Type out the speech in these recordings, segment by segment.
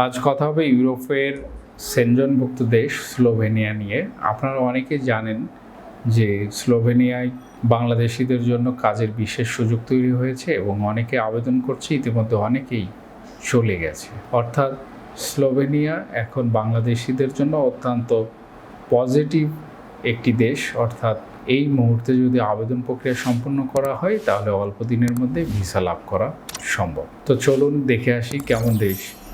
আজ কথা হবে ইউরোপের সেনজনভুক্ত দেশ স্লোভেনিয়া নিয়ে। আপনারা অনেকে জানেন যে স্লোভেনিয়ায় বাংলাদেশিদের জন্য কাজের বিশেষ সুযোগ তৈরি হয়েছে এবং অনেকে আবেদন করছে, ইতিমধ্যে অনেকেই চলে গেছে। অর্থাৎ স্লোভেনিয়া এখন বাংলাদেশিদের জন্য অত্যন্ত পজিটিভ একটি দেশ। অর্থাৎ এই মুহূর্তে যদি আবেদন প্রক্রিয়া সম্পন্ন করা হয়, তাহলে অল্প দিনের মধ্যে ভিসা লাভ করা সম্ভব। তো চলুন দেখে আসি কেমন দেশ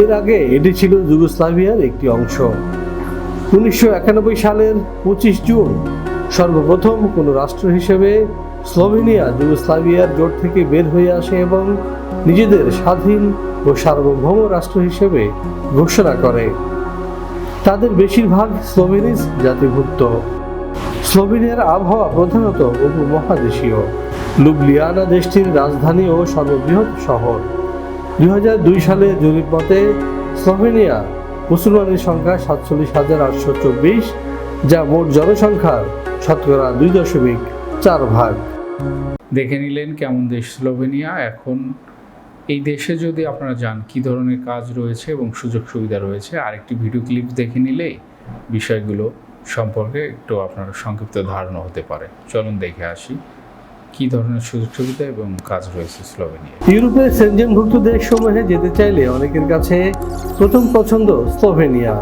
এর আগে এটি ছিল যুগোস্লাভিয়ার একটি অংশ। উনিশশো একানব্বই সালের পঁচিশ জুন সর্বপ্রথম কোনো রাষ্ট্র হিসেবে স্লোভেনিয়া, যুগোস্লাভিয়ার জোট থেকে বের হয়ে আসে এবং নিজেদের স্বাধীন ও সার্বভৌম রাষ্ট্র হিসেবে ঘোষণা করে। তাদের বেশিরভাগ স্লোভেনিস জাতিভুক্ত। স্লোভেনিয়ার আবহাওয়া প্রধানত উপমহাদেশীয়। লুবলিয়ানা দেশটির রাজধানী ও সর্ববৃহৎ শহর। দু হাজার দুই সালে জরিপ মতে স্লোভেনিয়া মুসলমানের সংখ্যা সাতচল্লিশ হাজার আটশো চব্বিশ, যা মোট জনসংখ্যার শতকরা দুই দশমিক চার ভাগ। দেখে নিলেন কেমন দেশ স্লোভেনিয়া। এখন এই দেশে যদি আপনারা যান, কী ধরনের কাজ রয়েছে এবং সুযোগ সুবিধা রয়েছে, আরেকটি ভিডিও ক্লিপ দেখে নিলে বিষয়গুলো সম্পর্কে একটু আপনার সংক্ষিপ্ত ধারণা হতে পারে। চলুন দেখে আসি। কী ধরনের সুযোগ সুবিধা এবং কাজ রয়েছে স্লোভেনিয়া ইউরোপের সেনজেনভুক্ত দেশসমূহে যেতে চাইলে অনেকের কাছে প্রথম পছন্দ স্লোভেনিয়া।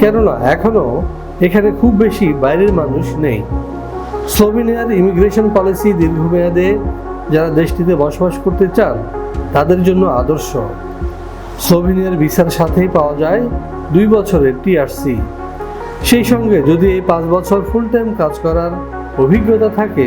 কেননা এখনও এখানে খুব বেশি বাইরের মানুষ নেই। স্লোভেনিয়ার ইমিগ্রেশন পলিসি দীর্ঘমেয়াদে যারা দেশটিতে বসবাস করতে চান, তাদের জন্য আদর্শ। স্লোভেনিয়ার ভিসার সাথেই পাওয়া যায় দুই বছরের টিআরসি সেই সঙ্গে যদি এই পাঁচ বছর ফুল টাইম কাজ করার অভিজ্ঞতা থাকে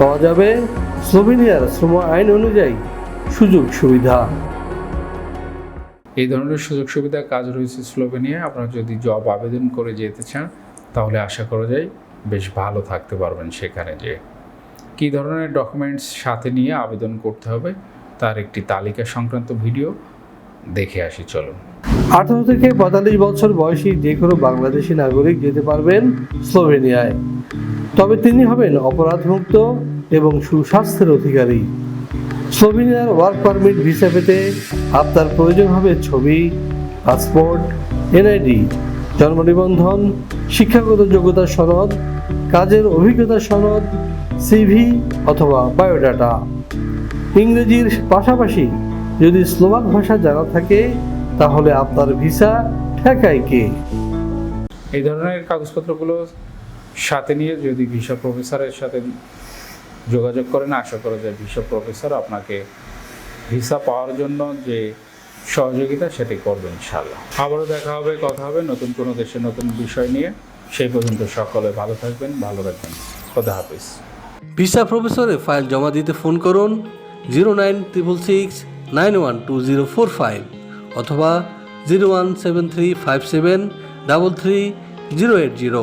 পাওয়া যাবে স্লোভেনিয়ার শ্রম আইন অনুযায়ী সুযোগ সুবিধা। এই ধরনের সুযোগ সুবিধা কাজ রয়েছে স্লোভেনিয়ায়। আপনারা যদি জব আবেদন করে যেতে চান তাহলে আশা করা যায় বেশ ভালো থাকতে পারবেন সেখানে যে কী ধরনের ডকুমেন্টস সাথে নিয়ে আবেদন করতে হবে তার একটি তালিকা সংক্রান্ত ভিডিও দেখে আসি চলুন। আঠারো থেকে পঁয়তাল্লিশ বছর বয়সী যে কোনো বাংলাদেশি নাগরিক যেতে পারবেন স্লোভেনিয়ায়। তবে তিনি হবেন অপরাধমুক্ত এবং সুস্বাস্থ্যের অধিকারী। স্লোভেনিয়ার ওয়ার্ক পারমিট ভিসা পেতে আপনার প্রয়োজন হবে ছবি পাসপোর্ট এনআইডি জন্ম নিবন্ধন, শিক্ষাগত যোগ্যতা সনদ, কাজের অভিজ্ঞতা সনদ সিভি অথবা বায়োডাটা ইংরেজির পাশাপাশি যদি স্লোভাক ভাষা জানা থাকে, তাহলে আপনার ভিসা ঠেকায় কে? এই ধরনের কাগজপত্রগুলো সাথে নিয়ে যদি ভিসা প্রফেসরের সাথে যোগাযোগ করেন, আশা করা যায় ভিসা প্রফেসর আপনাকে ভিসা পাওয়ার জন্য যে সহযোগিতা সেটি করবে ইনশাল্লাহ আবারও দেখা হবে, কথা হবে নতুন কোনো দেশে নতুন বিষয় নিয়ে। সেই পর্যন্ত সকলে ভালো থাকবেন, ভালো রাখবেন খোদা হাফিজ। ভিসা প্রফেসরে ফাইল জমা দিতে ফোন করুন zero nine triple six nine one two zero four five অথবা zero one seven three five seven double three zero eight zero.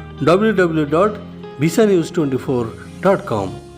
www.visanews24.com.